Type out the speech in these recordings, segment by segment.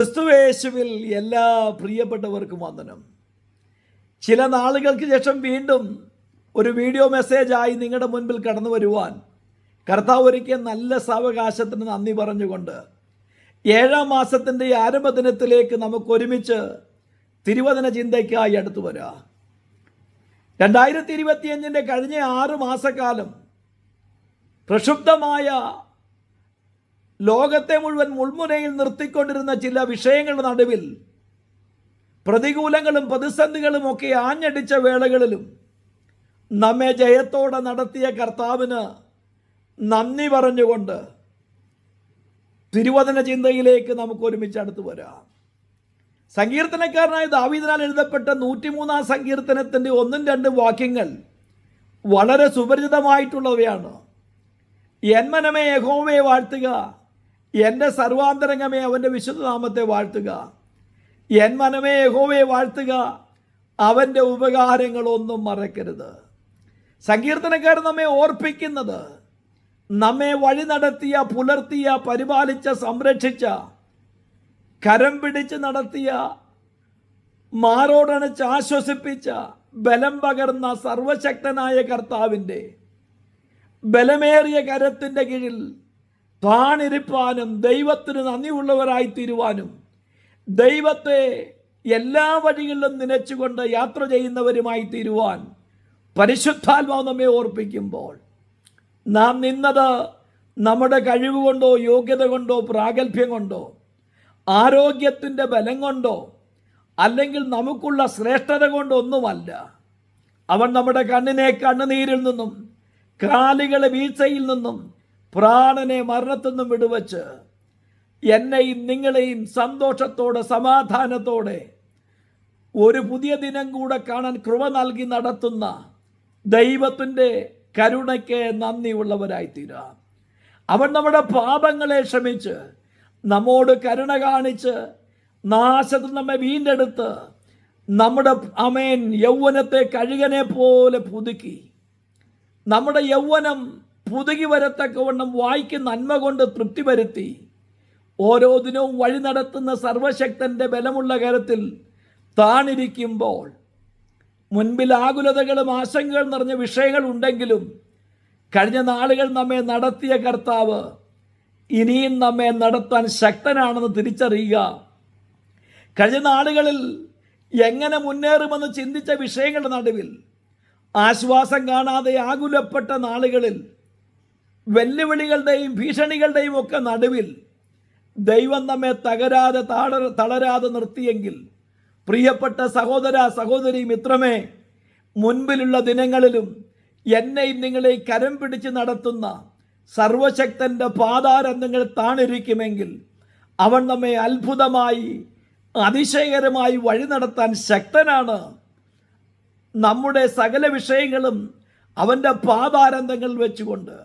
ക്രിസ്തുവേശുവിൽ എല്ലാ പ്രിയപ്പെട്ടവർക്കും വന്ദനം. ചില നാളുകൾക്ക് ശേഷം വീണ്ടും ഒരു വീഡിയോ മെസ്സേജായി നിങ്ങളുടെ മുൻപിൽ കടന്നു വരുവാൻ കർത്താവ് ഒരുക്കിയ നല്ല സാവകാശത്തിന് നന്ദി പറഞ്ഞുകൊണ്ട് ഏഴാം മാസത്തിന്റെ ആരംഭ ദിനത്തിലേക്ക് നമുക്ക് ഒരുമിച്ച് തിരുവചന ചിന്തയ്ക്കായി അടുത്തു വരാം. രണ്ടായിരത്തി ഇരുപത്തിയഞ്ചിന്റെ കഴിഞ്ഞ ആറ് മാസക്കാലം പ്രക്ഷുബ്ധമായ ലോകത്തെ മുഴുവൻ മുൾമുനയിൽ നിർത്തിക്കൊണ്ടിരുന്ന ചില വിഷയങ്ങളുടെ നടുവിൽ പ്രതികൂലങ്ങളും പ്രതിസന്ധികളും ഒക്കെ ആഞ്ഞടിച്ച വേളകളിലും നമ്മെ ജയത്തോടെ നടത്തിയ കർത്താവിന് നന്ദി പറഞ്ഞുകൊണ്ട് തിരുവചന ചിന്തയിലേക്ക് നമുക്ക് ഒരുമിച്ച് അടുത്ത് വരാം. സങ്കീർത്തനക്കാരനായ ദാവീദിനാൽ എഴുതപ്പെട്ട നൂറ്റിമൂന്നാം സങ്കീർത്തനത്തിന്റെ ഒന്നും രണ്ടും വാക്യങ്ങൾ വളരെ സുപരിചിതമായിട്ടുള്ളവയാണ്. എന്മനമേ യഹോവയെ വാഴ്ത്തുക എന്റെ സർവാന്തരംഗമേ അവന്റെ വിശുദ്ധനാമത്തെ വാഴ്ത്തുക. എൻ മനമേ യഹോവയെ വാഴ്ത്തുക. അവന്റെ ഉപകാരങ്ങളൊന്നും മറക്കരുത്. സങ്കീർത്തനക്കാർ നമ്മെ ഓർപ്പിക്കുന്നത് നമ്മെ വഴി നടത്തിയ പുലർത്തിയ പരിപാലിച്ച സംരക്ഷിച്ച കരം പിടിച്ച് നടത്തിയ മാറോടണച്ച് ആശ്വസിപ്പിച്ച ബലം പകർന്ന സർവശക്തനായ കർത്താവിന്റെ ബലമേറിയ കരത്തിന്റെ കീഴിൽ താണിരിപ്പാനും ദൈവത്തിന് നന്ദിയുള്ളവരായി തീരുവാനും ദൈവത്തെ എല്ലാ വഴികളിലും നനച്ചുകൊണ്ട് യാത്ര ചെയ്യുന്നവരുമായി തീരുവാൻ പരിശുദ്ധാത്മാവ് നമ്മെ ഓർപ്പിക്കുമ്പോൾ നാം നിന്നത് നമ്മുടെ കഴിവ് കൊണ്ടോ യോഗ്യത കൊണ്ടോ പ്രാഗൽഭ്യം കൊണ്ടോ ആരോഗ്യത്തിന്റെ ബലം കൊണ്ടോ അല്ലെങ്കിൽ നമുക്കുള്ള ശ്രേഷ്ഠത കൊണ്ടൊന്നുമല്ല. അവൻ നമ്മുടെ കണ്ണിനെ കണ്ണുനീരിൽ നിന്നും കാലുകളെ വീഴ്ചയിൽ നിന്നും പ്രാണനെ മരണത്തിൽ നിന്നും വിടുവച്ച് എന്നെയും നിങ്ങളെയും സന്തോഷത്തോടെ സമാധാനത്തോടെ ഒരു പുതിയ ദിനം കൂടെ കാണാൻ കൃപ നൽകി നടത്തുന്ന ദൈവത്തിന്റെ കരുണയ്ക്ക് നന്ദിയുള്ളവരായിത്തീരാം. അവൻ നമ്മുടെ പാപങ്ങളെ ക്ഷമിച്ച് നമ്മോട് കരുണ കാണിച്ച് നാശത്തിൽ നമ്മെ വീണ്ടെടുത്ത് നമ്മുടെ അമേൻ യൗവനത്തെ കഴുകനെ പോലെ പുതുക്കി. നമ്മുടെ യൗവനം പുതുകി വരത്തക്കവണ്ണം വായിക്ക് നന്മ കൊണ്ട് തൃപ്തി വരുത്തി. ഓരോ ദിനവും വഴി നടത്തുന്ന സർവശക്തന്റെ ബലമുള്ള കരത്തിൽ താണിരിക്കുമ്പോൾ മുൻപിൽ ആകുലതകളും ആശങ്കകൾ നിറഞ്ഞ വിഷയങ്ങൾ ഉണ്ടെങ്കിലും കഴിഞ്ഞ നാളുകൾ നമ്മെ നടത്തിയ കർത്താവ് ഇനിയും നമ്മെ നടത്താൻ ശക്തനാണെന്ന് തിരിച്ചറിയുക. കഴിഞ്ഞ നാളുകളിൽ എങ്ങനെ മുന്നേറുമെന്ന് ചിന്തിച്ച വിഷയങ്ങളുടെ നടുവിൽ ആശ്വാസം കാണാതെ ആകുലപ്പെട്ട നാളുകളിൽ വെല്ലുവിളികളുടെയും ഭീഷണികളുടെയും ഒക്കെ നടുവിൽ ദൈവം നമ്മെ തകരാതെ താട തളരാതെ നിർത്തിയെങ്കിൽ പ്രിയപ്പെട്ട സഹോദര സഹോദരി മിത്രമേ മുൻപിലുള്ള ദിനങ്ങളിലും എന്നെയും നിങ്ങളെ കരം പിടിച്ച് നടത്തുന്ന സർവശക്തന്റെ പാതാരം നിങ്ങൾ താണിരിക്കുമെങ്കിൽ അവൻ നമ്മെ അത്ഭുതമായി അതിശയകരമായി വഴി നടത്താൻ ശക്തനാണ്. നമ്മുടെ സകല വിഷയങ്ങളും അവന്റെ പാതാരന്തങ്ങൾ വെച്ചുകൊണ്ട്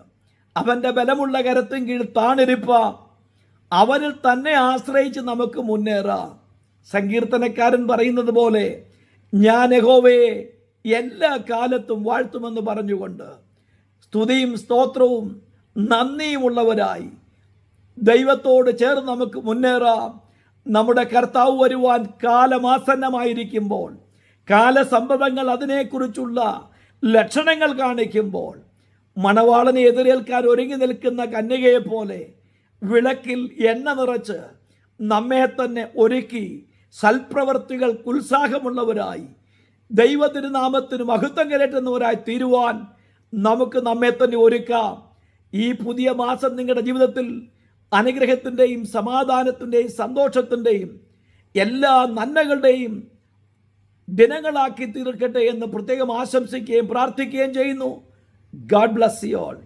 അവന്റെ ബലമുള്ള കരത്തും കീഴിൽ താണിരിപ്പ. അവനിൽ തന്നെ ആശ്രയിച്ച് നമുക്ക് മുന്നേറാം. സങ്കീർത്തനക്കാരൻ പറയുന്നത് പോലെ ഞാൻ യഹോവയെ എല്ലാ കാലത്തും വാഴ്ത്തുമെന്ന് പറഞ്ഞുകൊണ്ട് സ്തുതിയും സ്തോത്രവും നന്ദിയുമുള്ളവരായി ദൈവത്തോട് ചേർന്ന് നമുക്ക് മുന്നേറാം. നമ്മുടെ കർത്താവ് വരുവാൻ കാലമാസന്നമായിരിക്കുമ്പോൾ കാലസംഭവങ്ങൾ അതിനെക്കുറിച്ചുള്ള ലക്ഷണങ്ങൾ കാണിക്കുമ്പോൾ മണവാളനെ എതിരേൽക്കാൻ ഒരുങ്ങി നിൽക്കുന്ന കന്യകയെ പോലെ വിളക്കിൽ എണ്ണ നിറച്ച് നമ്മെ തന്നെ ഒരുക്കി സൽപ്രവർത്തികൾക്ക് ഉത്സാഹമുള്ളവരായി ദൈവതിരുനാമത്തിന് മഹത്വം കേട്ടുന്നവരായി തീരുവാൻ നമുക്ക് നമ്മെ തന്നെ ഒരുക്കാം. ഈ പുതിയ മാസം നിങ്ങളുടെ ജീവിതത്തിൽ അനുഗ്രഹത്തിന്റെയും സമാധാനത്തിന്റെയും സന്തോഷത്തിന്റെയും എല്ലാ നന്മകളുടെയും ദിനങ്ങളാക്കി തീർക്കട്ടെ എന്ന് പ്രത്യേകം ആശംസിക്കുകയും പ്രാർത്ഥിക്കുകയും ചെയ്യുന്നു. God bless you all.